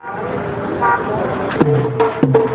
Thank you.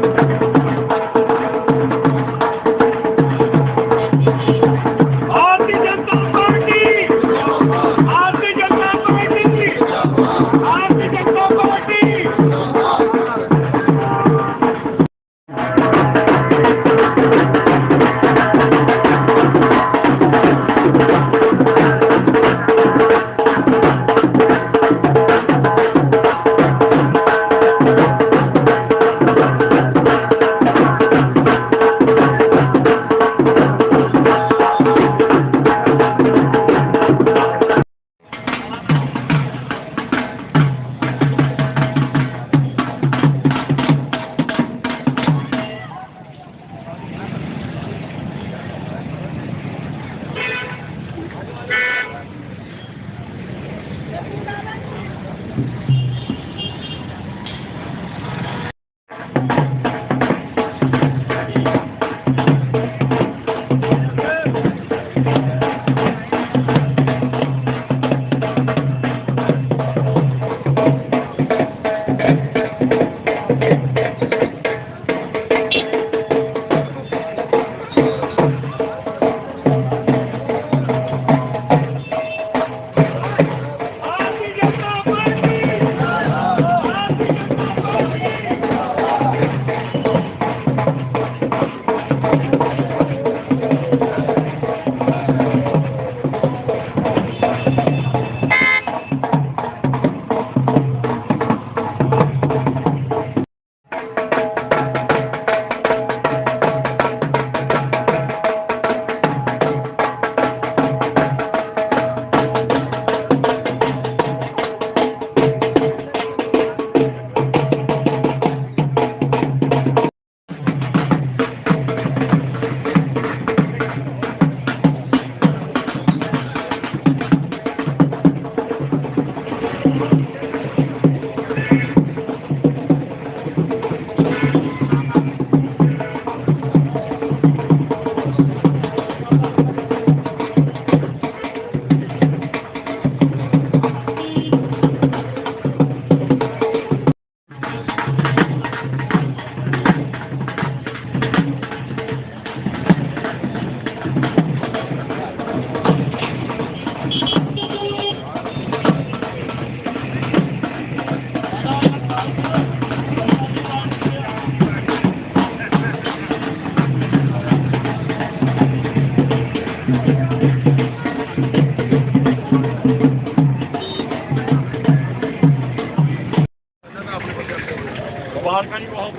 ਮੁਬਾਰਕਾਂ ਜੀ ਬਹੁਤ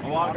ਬਹੁਤ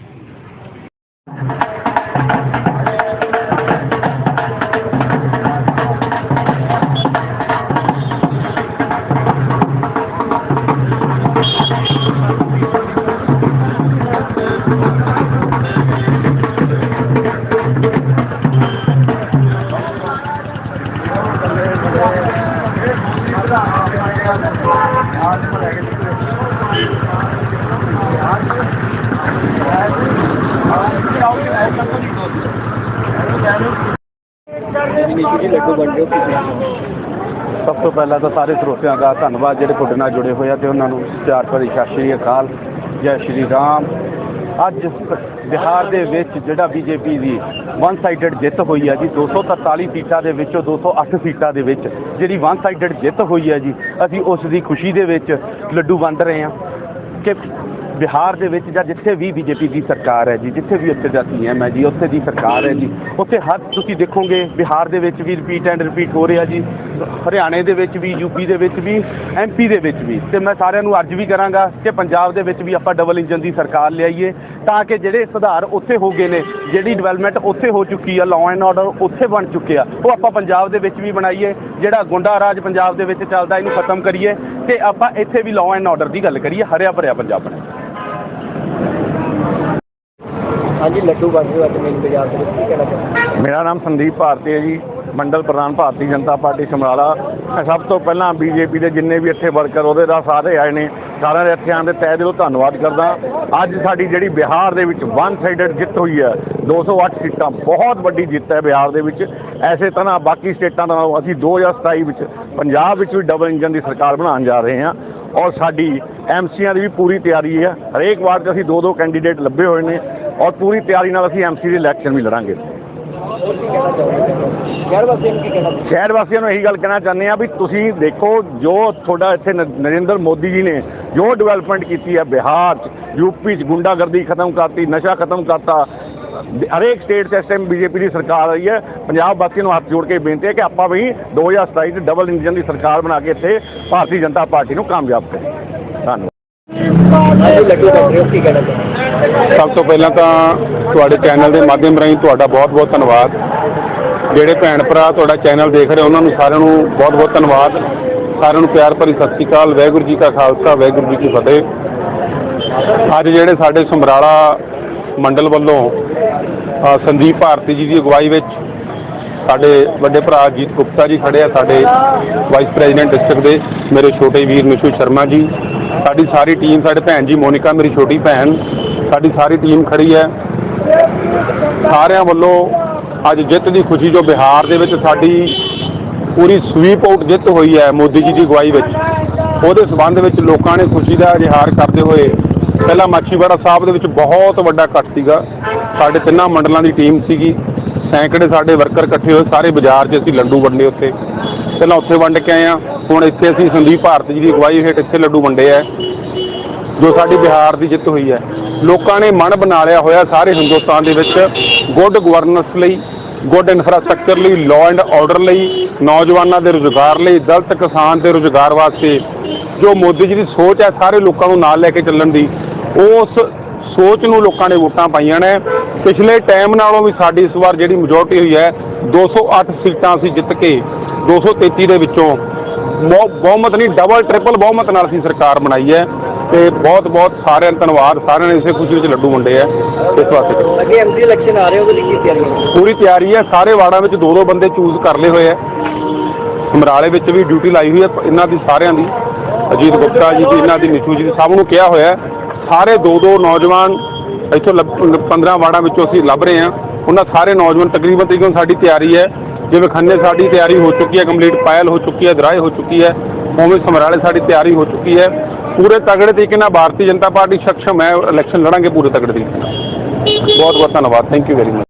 ਸਭ ਤੋਂ ਪਹਿਲਾਂ ਤਾਂ ਸਾਰੇ ਸਰੋਤਿਆਂ ਦਾ ਧੰਨਵਾਦ ਜਿਹੜੇ ਤੁਹਾਡੇ ਨਾਲ ਜੁੜੇ ਹੋਏ ਆ ਤੇ ਉਹਨਾਂ ਨੂੰ ਪਿਆਰ ਭਰੀ ਸਤਿ ਸ਼੍ਰੀ ਅਕਾਲ, ਜੈ ਸ਼੍ਰੀ ਰਾਮ। ਅੱਜ ਬਿਹਾਰ ਦੇ ਵਿੱਚ ਜਿਹੜਾ ਬੀਜੇਪੀ ਦੀ ਵਨ ਸਾਈਡਡ ਜਿੱਤ ਹੋਈ ਹੈ ਜੀ 243 ਸੀਟਾਂ ਦੇ ਵਿੱਚੋਂ 208 ਸੀਟਾਂ ਦੇ ਵਿੱਚ ਜਿਹੜੀ ਵਨ ਸਾਈਡਡ ਜਿੱਤ ਹੋਈ ਹੈ ਜੀ, ਅਸੀਂ ਉਸ ਦੀ ਖੁਸ਼ੀ ਦੇ ਵਿੱਚ ਲੱਡੂ ਵੰਡ ਰਹੇ ਹਾਂ ਕਿ ਬਿਹਾਰ ਦੇ ਵਿੱਚ ਜਾਂ ਜਿੱਥੇ ਵੀ ਬੀਜੇਪੀ ਦੀ ਸਰਕਾਰ ਹੈ ਜੀ, ਜਿੱਥੇ ਵੀ ਉੱਥੇ ਦਾ ਸੀਐਮ ਹੈ ਜੀ, ਉੱਥੇ ਦੀ ਸਰਕਾਰ ਹੈ ਜੀ, ਉੱਥੇ ਹਰ ਤੁਸੀਂ ਦੇਖੋਗੇ ਬਿਹਾਰ ਦੇ ਵਿੱਚ ਵੀ ਰਿਪੀਟ ਐਂਡ ਰਿਪੀਟ ਹੋ ਰਿਹਾ ਜੀ, ਹਰਿਆਣੇ ਦੇ ਵਿੱਚ ਵੀ ਯੂਪੀ ਦੇ ਵਿੱਚ ਵੀ ਐਮਪੀ ਦੇ ਵਿੱਚ ਵੀ। ਤੇ ਮੈਂ ਸਾਰਿਆਂ ਨੂੰ ਅਰਜ਼ ਵੀ ਕਰਾਂਗਾ ਕਿ ਪੰਜਾਬ ਦੇ ਵਿੱਚ ਵੀ ਆਪਾਂ ਡਬਲ ਇੰਜਨ ਦੀ ਸਰਕਾਰ ਲਿਆਈਏ ਤਾਂ ਕਿ ਜਿਹੜੇ ਸੁਧਾਰ ਉੱਥੇ ਹੋ ਗਏ ਨੇ, ਜਿਹੜੀ ਡਿਵੈਲਪਮੈਂਟ ਉੱਥੇ ਹੋ ਚੁੱਕੀ ਆ ਲਾਅ ਐਂਡ ਆਰਡਰ ਉੱਥੇ ਬਣ ਚੁੱਕੇ ਆ, ਉਹ ਆਪਾਂ ਪੰਜਾਬ ਦੇ ਵਿੱਚ ਵੀ ਬਣਾਈਏ, ਜਿਹੜਾ ਗੁੰਡਾ ਰਾਜ ਪੰਜਾਬ ਦੇ ਵਿੱਚ ਚੱਲਦਾ, ਇਹਨੂੰ ਖਤਮ ਕਰੀਏ ਤੇ ਆਪਾਂ ਇੱਥੇ ਵੀ ਲਾਅ ਐਂਡ ਆਰਡਰ ਦੀ ਗੱਲ ਕਰੀਏ, ਹਰਿਆ ਭਰਿਆ ਪੰਜਾਬ ਬਣਾਈਏ ਹਾਂਜੀ, ਲੱਡੂ ਵੰਡ ਅੱਜ ਮੇਨ ਬਾਜ਼ਾਰ ਦੇ ਵਿੱਚ। ਕੀ ਕਹਿਣਾ ਚਾਹੁੰਦੇ ਮੇਰਾ ਨਾਮ ਸੰਦੀਪ ਭਾਰਤੀ ਹੈ ਜੀ, ਮੰਡਲ ਪ੍ਰਧਾਨ ਭਾਰਤੀ ਜਨਤਾ ਪਾਰਟੀ ਸਮਰਾਲਾ। ਮੈਂ ਸਭ ਤੋਂ ਪਹਿਲਾਂ ਬੀਜੇਪੀ ਦੇ ਜਿੰਨੇ ਵੀ ਇੱਥੇ ਵਰਕਰ, ਉਹਦੇ ਦਾ ਸਾਰੇ ਆਏ ਨੇ। ਸਾਰਿਆਂ ਦੇ ਇੱਥੇ ਆਉਣ ਦੇ ਤਹਿ ਦਿਲੋਂ ਧੰਨਵਾਦ ਕਰਦਾ। ਅੱਜ ਸਾਡੀ ਜਿਹੜੀ ਬਿਹਾਰ ਦੇ ਵਿੱਚ ਵਨ ਸਾਈਡਡ ਜਿੱਤ ਹੋਈ ਹੈ 208 ਸੀਟਾਂ, ਬਹੁਤ ਵੱਡੀ ਜਿੱਤ ਹੈ ਬਿਹਾਰ ਦੇ ਵਿੱਚ। ਐਸੇ ਤਰ੍ਹਾਂ ਬਾਕੀ ਸਟੇਟਾਂ ਦਾ ਨਾਲੋਂ ਅਸੀਂ 2027 ਵਿੱਚ ਪੰਜਾਬ ਵਿੱਚ ਵੀ ਡਬਲ ਇੰਜਨ ਦੀ ਸਰਕਾਰ ਬਣਾਉਣ ਜਾ ਰਹੇ ਹਾਂ। ਔਰ ਸਾਡੀ ਐਮਸੀਆਂ ਦੀ ਵੀ ਪੂਰੀ ਤਿਆਰੀ ਹੈ। ਹਰੇਕ ਵਾਰ 'ਚ ਅਸੀਂ ਦੋ ਦੋ ਕੈਂਡੀਡੇਟ ਲੱਭੇ ਹੋਏ ਨੇ। ਔਰ ਪੂਰੀ ਤਿਆਰੀ ਨਾਲ ਅਸੀਂ ਐਮਸੀ ਦੇ ਇਲੈਕਸ਼ਨ ਵੀ ਲੜਾਂਗੇ। ਸ਼ਹਿਰ ਵਾਸੀਆਂ ਨੂੰ ਇਹੀ ਗੱਲ ਕਹਿਣਾ ਚਾਹੁੰਦੇ ਆ ਵੀ ਤੁਸੀਂ ਦੇਖੋ ਜੋ ਤੁਹਾਡਾ ਇੱਥੇ ਨਰਿੰਦਰ ਮੋਦੀ ਜੀ ਨੇ ਜੋ ਡਿਵੈਲਪਮੈਂਟ ਕੀਤੀ ਹੈ ਬਿਹਾਰ ਚ ਯੂਪੀ ਚ ਗੁੰਡਾਗਰਦੀ ਖਤਮ ਕਰਤੀ ਨਸ਼ਾ ਖਤਮ ਕਰਤਾ ਹਰੇਕ ਸਟੇਟ 'ਚ ਇਸ ਟਾਈਮ ਬੀਜੇਪੀ ਦੀ ਸਰਕਾਰ ਆਈ ਹੈ। ਪੰਜਾਬ ਵਾਸੀਆਂ ਨੂੰ ਹੱਥ ਜੋੜ ਕੇ ਬੇਨਤੀ ਹੈ ਕਿ ਆਪਾਂ ਵੀ 2027 ਚ ਡਬਲ ਇੰਜਨ ਦੀ ਸਰਕਾਰ ਬਣਾ ਕੇ ਇੱਥੇ ਭਾਰਤੀ ਜਨਤਾ ਪਾਰਟੀ ਨੂੰ ਕਾਮਯਾਬ ਕਰੀਏ। ਧੰਨਵਾਦ। ਸਭ ਤੋਂ ਪਹਿਲਾਂ ਤਾਂ ਤੁਹਾਡੇ ਚੈਨਲ ਦੇ ਮਾਧਿਅਮ ਰਾਹੀਂ ਤੁਹਾਡਾ ਬਹੁਤ-ਬਹੁਤ ਧੰਨਵਾਦ। ਜਿਹੜੇ ਭੈਣ ਭਰਾ ਤੁਹਾਡਾ ਚੈਨਲ ਦੇਖ ਰਹੇ ਉਹਨਾਂ ਨੂੰ ਸਾਰਿਆਂ ਨੂੰ ਬਹੁਤ-ਬਹੁਤ ਧੰਨਵਾਦ। ਸਾਰਿਆਂ ਨੂੰ ਪਿਆਰ ਭਰੀ ਸਤਿ ਸ੍ਰੀ ਅਕਾਲ, ਵਾਹਿਗੁਰੂ ਜੀ ਕਾ ਖਾਲਸਾ, ਵਾਹਿਗੁਰੂ ਜੀ ਕੀ ਫਤਿਹ। ਅੱਜ ਜਿਹੜੇ ਸਾਡੇ ਸਮਰਾਲਾ ਮੰਡਲ ਵੱਲੋਂ ਸੰਦੀਪ ਭਾਰਤੀ ਜੀ ਦੀ ਅਗਵਾਈ ਵਿੱਚ ਸਾਡੇ ਵੱਡੇ ਭਰਾ ਜੀਤ ਗੁਪਤਾ ਜੀ ਖੜੇ ਆ, ਸਾਡੇ ਵਾਈਸ ਪ੍ਰੈਜ਼ੀਡੈਂਟ ਡਿਸਟ੍ਰਿਕਟ ਦੇ, ਮੇਰੇ ਛੋਟੇ ਵੀਰ ਨਿਸ਼ੂ ਸ਼ਰਮਾ ਜੀ। ਸਾਡੀ ਸਾਰੀ ਟੀਮ ਸਾਡੇ ਭੈਣ ਜੀ ਮੋਨਿਕਾ, ਮੇਰੀ ਛੋਟੀ ਭੈਣ ਸਾਡੀ ਸਾਰੀ ਟੀਮ ਖੜੀ ਹੈ। ਸਾਰਿਆਂ ਵੱਲੋਂ ਅੱਜ ਜਿੱਤ ਦੀ ਖੁਸ਼ੀ ਜੋ ਬਿਹਾਰ ਦੇ ਵਿੱਚ ਸਾਡੀ ਪੂਰੀ ਸਵੀਪ ਆਊਟ ਜਿੱਤ ਹੋਈ ਹੈ ਮੋਦੀ ਜੀ ਦੀ ਅਗਵਾਈ ਵਿੱਚ। ਉਹਦੇ ਸਬੰਧ ਵਿੱਚ ਲੋਕਾਂ ਨੇ ਖੁਸ਼ੀ ਦਾ ਇਜ਼ਹਾਰ ਕਰਦੇ ਹੋਏ ਪਹਿਲਾਂ ਮਾਛੀਵਾੜਾ ਸਾਹਿਬ ਦੇ ਵਿੱਚ ਬਹੁਤ ਵੱਡਾ ਇਕੱਠ ਸੀਗਾ। ਸਾਡੇ ਤਿੰਨਾਂ ਮੰਡਲਾਂ ਦੀ ਟੀਮ ਸੀਗੀ। ਸੈਂਕੜੇ ਸਾਡੇ ਵਰਕਰ ਇਕੱਠੇ ਹੋਏ, ਸਾਰੇ ਬਾਜ਼ਾਰ 'ਚ ਅਸੀਂ ਲੱਡੂ ਵੰਡੇ ਉੱਥੇ। ਪਹਿਲਾਂ ਉੱਥੇ ਵੰਡ ਕੇ ਆਏ ਆ ਹੁਣ ਇੱਥੇ ਅਸੀਂ ਸੰਦੀਪ ਭਾਰਤ ਜੀ ਦੀ ਅਗਵਾਈ ਹੇਠ ਇੱਥੇ ਲੱਡੂ ਵੰਡੇ ਆ ਜੋ ਸਾਡੀ ਬਿਹਾਰ ਦੀ ਜਿੱਤ ਹੋਈ ਹੈ। ਲੋਕਾਂ ਨੇ ਮਨ ਬਣਾ ਲਿਆ ਹੋਇਆ ਸਾਰੇ ਹਿੰਦੁਸਤਾਨ ਦੇ ਵਿੱਚ ਗੁੱਡ ਗਵਰਨੈਂਸ ਲਈ ਗੁੱਡ ਇਨਫਰਾਸਟ੍ਰਕਚਰ ਲਈ ਲਾਅ ਐਂਡ ਆਰਡਰ ਲਈ, ਨੌਜਵਾਨਾਂ ਦੇ ਰੁਜ਼ਗਾਰ ਲਈ, ਦਲਤ ਕਿਸਾਨ ਦੇ ਰੁਜ਼ਗਾਰ ਵਾਸਤੇ। ਜੋ ਮੋਦੀ ਜੀ ਦੀ ਸੋਚ ਹੈ ਸਾਰੇ ਲੋਕਾਂ ਨੂੰ ਨਾਲ ਲੈ ਕੇ ਚੱਲਣ ਦੀ, ਉਸ ਸੋਚ ਨੂੰ ਲੋਕਾਂ ਨੇ ਵੋਟਾਂ ਪਾਈਆਂ ਨੇ। ਪਿਛਲੇ ਟਾਈਮ ਨਾਲੋਂ ਵੀ ਸਾਡੀ ਇਸ ਵਾਰ ਜਿਹੜੀ ਮੈਜੋਰਟੀ ਹੋਈ ਹੈ 208 ਸੀਟਾਂ ਅਸੀਂ ਜਿੱਤ ਕੇ 233 ਦੇ ਵਿੱਚੋਂ ਬਹੁ- ਬਹੁਮਤ ਨਹੀਂ ਡਬਲ ਟ੍ਰਿਪਲ ਬਹੁਮਤ ਨਾਲ ਅਸੀਂ ਸਰਕਾਰ ਬਣਾਈ ਹੈ। ਤੇ ਬਹੁਤ ਬਹੁਤ ਸਾਰਿਆਂ ਦਾ ਧੰਨਵਾਦ। ਸਾਰਿਆਂ ਨੇ ਇਸੇ ਖੁਸ਼ੀ ਵਿੱਚ ਲੱਡੂ ਵੰਡੇ ਆ। ਇਸ ਵਾਸਤੇ ਅੱਗੇ ਐਮਪੀ ਇਲੈਕਸ਼ਨ ਆ ਰਹੇ ਉਹਦੇ ਲਈ ਕੀ ਤਿਆਰੀਆਂ ਪੂਰੀ ਤਿਆਰੀ ਹੈ। ਸਾਰੇ ਵਾਰਡਾਂ ਵਿੱਚ ਦੋ ਦੋ ਬੰਦੇ ਚੂਜ਼ ਕਰ ਲਏ ਹੋਏ ਆ। ਸਮਰਾਲੇ ਵਿੱਚ ਵੀ ਡਿਊਟੀ ਲਾਈ ਹੋਈ ਹੈ ਇਹਨਾਂ ਦੀ ਸਾਰਿਆਂ ਦੀ। ਅਜੀਤ ਗੁਪਤਾ ਜੀ ਦੀ ਇਹਨਾਂ ਦੀ ਨਿਸ਼ੂ ਜੀ ਦੀ ਸਭ ਨੂੰ ਕਿਹਾ ਹੋਇਆ ਹੈ। ਸਾਰੇ ਦੋ ਦੋ ਨੌਜਵਾਨ ਇੱਥੋਂ 15 ਵਾਰਡਾਂ ਵਿੱਚੋਂ ਅਸੀਂ ਲੱਭ ਰਹੇ ਹਾਂ। ਉਹਨਾਂ ਸਾਰੇ ਨੌਜਵਾਨ ਤਕਰੀਬਨ ਤਕਰੀਬਨ ਸਾਡੀ ਤਿਆਰੀ ਹੈ। ਜਿਵੇਂ ਖੰਨੇ ਸਾਡੀ ਤਿਆਰੀ ਹੋ ਚੁੱਕੀ ਹੈ ਕੰਪਲੀਟ ਪਾਇਲ ਹੋ ਚੁੱਕੀ ਹੈ ਦਰਾਏ ਹੋ ਚੁੱਕੀ ਹੈ ਉਵੇਂ ਸਮਰਾਲੇ ਸਾਡੀ ਤਿਆਰੀ ਹੋ ਚੁੱਕੀ ਹੈ। ਪੂਰੇ ਤਗੜੇ ਤਰੀਕੇ ਨਾਲ ਭਾਰਤੀ ਜਨਤਾ ਪਾਰਟੀ ਸક્ષਮ ਹੈ ਇਲੈਕਸ਼ਨ ਲੜਾਂਗੇ ਪੂਰੇ ਤਗੜੇ ਤਰੀਕੇ ਨਾਲ। ਬਹੁਤ ਬਹੁਤ ਧੰਨਵਾਦ ਥੈਂਕ ਯੂ ਵੈਰੀ ਮਚ